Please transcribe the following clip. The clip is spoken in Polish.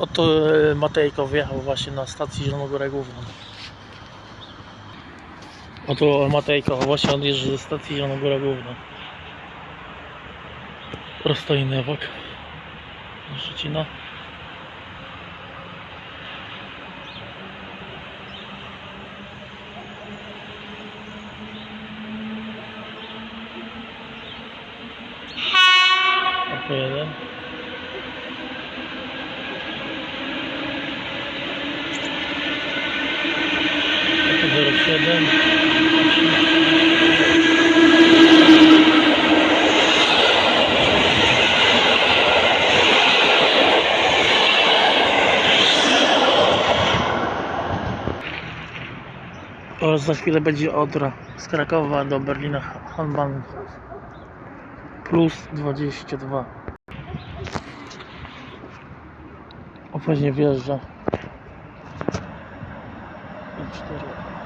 Oto e, Matejko wjechał właśnie na stacji Zielonogórę Główną. Oto Matejko właśnie odjeżdża ze stacji Zielonogóra Główna. Prosto bok. Szczecina. Oto jeden. 07. O, za chwilę będzie Odra z Krakowa do Berlina Hanban plus 22 o później wjeżdża. I 4 13